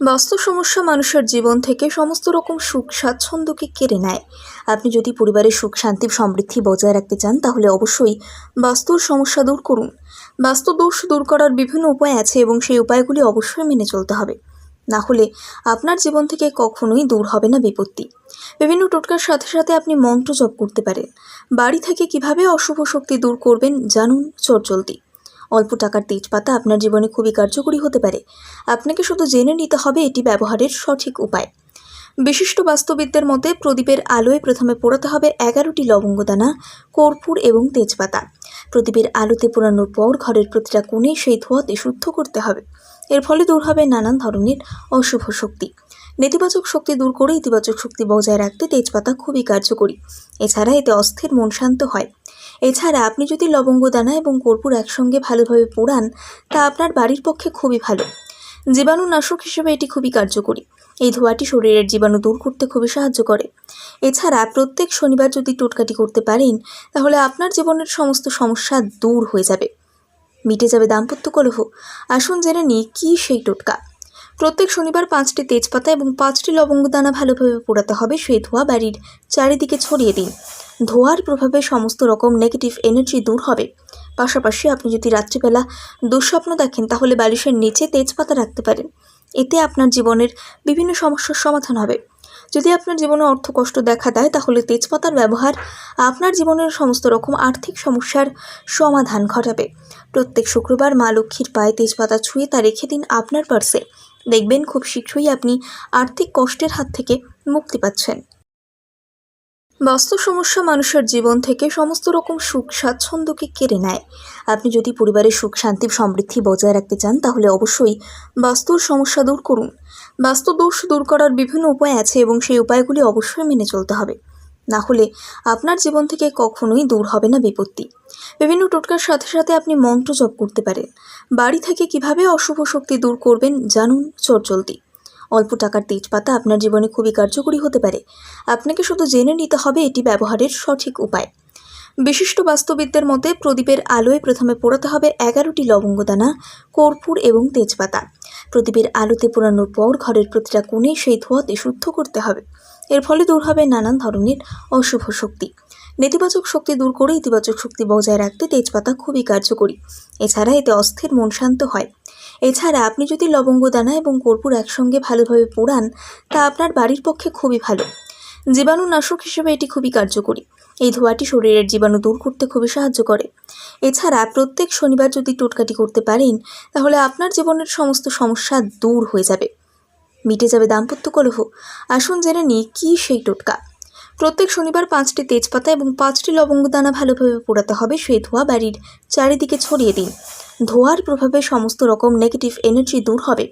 বাস্তু সমস্যা মানুষের জীবন থেকে সমস্ত রকম সুখ স্বাচ্ছন্দ্যকে কেড়ে নেয়। আপনি যদি পরিবারের সুখ, শান্তি, সমৃদ্ধি বজায় রাখতে চান, তাহলে অবশ্যই বাস্তুর সমস্যা দূর করুন। বাস্তু দোষ দূর করার বিভিন্ন উপায় আছে এবং সেই উপায়গুলি অবশ্যই মেনে চলতে হবে। না হলে আপনার জীবন থেকে কখনোই দূর হবে না বিপত্তি। বিভিন্ন টোটকার সাথে সাথে আপনি মন্ত্র জপ করতে পারেন। বাড়ি থেকে কীভাবে অশুভ শক্তি দূর করবেন, জানুন চটজলদি। অল্প টাকার তেজপাতা আপনার জীবনে খুবই কার্যকরী হতে পারে। আপনাকে শুধু জেনে নিতে হবে এটি ব্যবহারের সঠিক উপায়। বিশিষ্ট বাস্তুবিদদের মতে, প্রদীপের আলোয় প্রথমে পোড়াতে হবে এগারোটি লবঙ্গদানা, কর্পূর এবং তেজপাতা। প্রদীপের আলোতে পোড়ানোর পর ঘরের প্রতিটা কোণে সেই ধোঁয়াতে শুদ্ধ করতে হবে। এর ফলে দূর হবে নানান ধরনের অশুভ শক্তি। নেতিবাচক শক্তি দূর করে ইতিবাচক শক্তি বজায় রাখতে তেজপাতা খুবই কার্যকরী। এছাড়া এতে অস্থির মন শান্ত হয়। এছাড়া আপনি যদি লবঙ্গ দানা এবং কর্পূর একসঙ্গে ভালোভাবে পোড়ান, তা আপনার বাড়ির পক্ষে খুবই ভালো। জীবাণুনাশক হিসেবে এটি খুবই কার্যকরী। এই ধোঁয়াটি শরীরের জীবাণু দূর করতে খুবই সাহায্য করে। এছাড়া প্রত্যেক শনিবার যদি টোটকাটি করতে পারেন, তাহলে আপনার জীবনের সমস্ত সমস্যা দূর হয়ে যাবে। মিটে যাবে দাম্পত্য কলহ। আসুন জেনে নিই, কী সেই টোটকা? প্রত্যেক শনিবার পাঁচটি তেজপাতা এবং পাঁচটি লবঙ্গদানা ভালোভাবে পোড়াতে হবে সেই ধোঁয়া বাড়ির চারিদিকে ছড়িয়ে দিন। ধোঁয়ার প্রভাবে সমস্ত রকম নেগেটিভ এনার্জি দূর হবে। পাশাপাশি আপনি যদি রাত্রিবেলা দুঃস্বপ্ন দেখেন, তাহলে বালিশের নিচে তেজপাতা রাখতে পারেন। এতে আপনার জীবনের বিভিন্ন সমস্যার সমাধান হবে। যদি আপনার জীবনে অর্থ কষ্ট দেখা দেয়, তাহলে তেজপাতার ব্যবহার আপনার জীবনের সমস্ত রকম আর্থিক সমস্যার সমাধান ঘটাবে। প্রত্যেক শুক্রবার মা লক্ষ্মীর পায়ে তেজপাতা ছুঁয়ে তা রেখে দিন আপনার পার্সে দেখবেন খুব শীঘ্রই আপনি আর্থিক কষ্টের হাত থেকে মুক্তি পাচ্ছেন। বাস্তু সমস্যা মানুষের জীবন থেকে সমস্ত রকম সুখ স্বাচ্ছন্দ্যকে কেড়ে নেয়। আপনি যদি পরিবারের সুখ, শান্তি, সমৃদ্ধি বজায় রাখতে চান, তাহলে অবশ্যই বাস্তুর সমস্যা দূর করুন। বাস্তু দোষ দূর করার বিভিন্ন উপায় আছে এবং সেই উপায়গুলি অবশ্যই মেনে চলতে হবে। না হলে আপনার জীবন থেকে কখনোই দূর হবে না বিপত্তি। বিভিন্ন টোটকার সাথে সাথে আপনি মন্ত্র জপ করতে পারেন। বাড়ি থেকে কীভাবে অশুভ শক্তি দূর করবেন জানুন চটজলদি। অল্প টাকার তেজপাতা আপনার জীবনে খুবই কার্যকরী হতে পারে। আপনাকে শুধু জেনে নিতে হবে এটি ব্যবহারের সঠিক উপায়। বিশিষ্ট বাস্তুবিদদের মতে প্রদীপের আলোয় প্রথমে পোড়াতে হবে এগারোটি লবঙ্গদানা, কর্পূর এবং তেজপাতা। প্রদীপের আলোতে পোড়ানোর পর ঘরের প্রতিটা কোণে সেই ধোঁয়াতে শুদ্ধ করতে হবে। এর ফলে দূর হবে নানান ধরনের অশুভ শক্তি। নেতিবাচক শক্তি দূর করে ইতিবাচক শক্তি বজায় রাখতে তেজপাতা খুবই কার্যকরী। এছাড়া এতে অস্থির মন শান্ত হয়। এছাড়া আপনি যদি লবঙ্গ দানা এবং কর্পূর একসঙ্গে ভালোভাবে পোড়ান, তা আপনার বাড়ির পক্ষে খুবই ভালো। জীবাণুনাশক হিসেবে এটি খুবই কার্যকরী। এই ধোঁয়াটি শরীরের জীবাণু দূর করতে খুবই সাহায্য করে। এছাড়া প্রত্যেক শনিবার যদি টোটকাটি করতে পারেন, তাহলে আপনার জীবনের সমস্ত সমস্যা দূর হয়ে যাবে। মিটে যাবে দাম্পত্য কলহ। আসুন জেনে নিই, কী সেই টোটকা? প্রত্যেক শনিবার পাঁচটি তেজপাতা এবং পাঁচটি লবঙ্গদানা ভালোভাবে পোড়াতে হবে সেই ধোঁয়া বাড়ির চারিদিকে ছড়িয়ে দিন। ধোঁয়ার প্রভাবে সমস্ত রকম নেগেটিভ এনার্জি দূর হবে।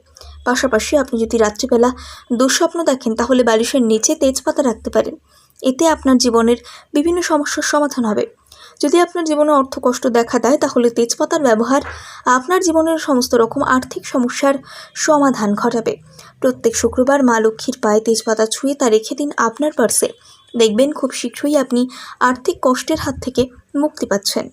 পাশাপাশি আপনি যদি রাত্রিবেলা দুঃস্বপ্ন দেখেন, তাহলে বালিশের নিচে তেজপাতা রাখতে পারেন। এতে আপনার জীবনের বিভিন্ন সমস্যার সমাধান হবে। যদি আপনার জীবনে অর্থ কষ্ট দেখা দেয়, তাহলে তেজপাতার ব্যবহার আপনার জীবনের সমস্ত রকম আর্থিক সমস্যার সমাধান ঘটাবে। প্রত্যেক শুক্রবার মা লক্ষ্মীর পায়ে তেজপাতা ছুঁয়ে তা রেখে দিন আপনার পার্সে। দেখবেন খুব শীঘ্রই আপনি আর্থিক কষ্টের হাত থেকে মুক্তি পাচ্ছেন।